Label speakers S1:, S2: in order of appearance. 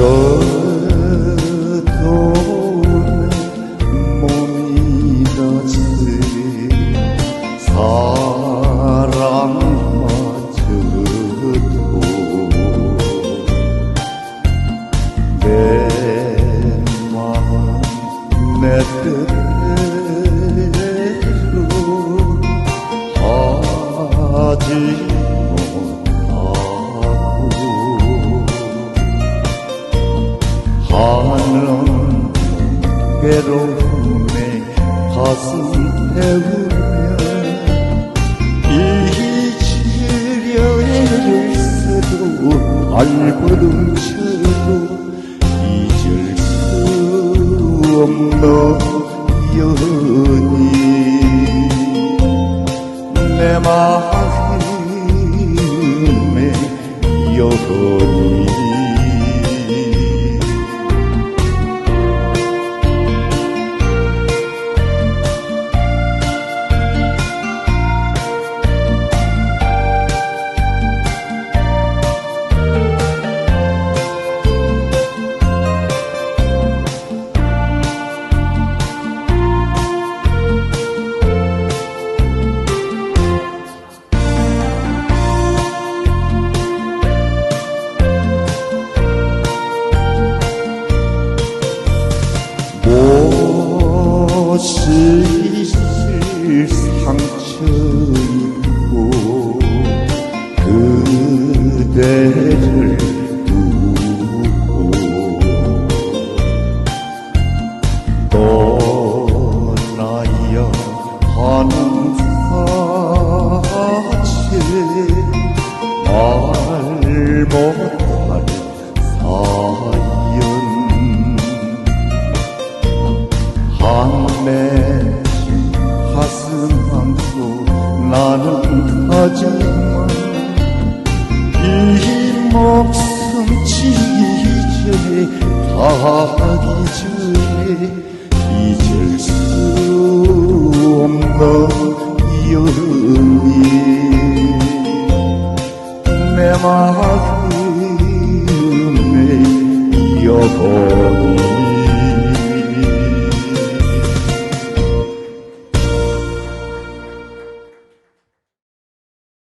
S1: 떠도는 몸이라지 사랑마저도 내 마음 내 뜻대로 하지 하는 괴로움에 가슴 태우며 잊으려 애를 써도 발버둥쳐도 잊을 수 없는 연인 내 마음에 여전히 있을 상처 입고 그대를 이 목숨 지기 전에 가기 전에 잊을 수 없는 연인 내 마음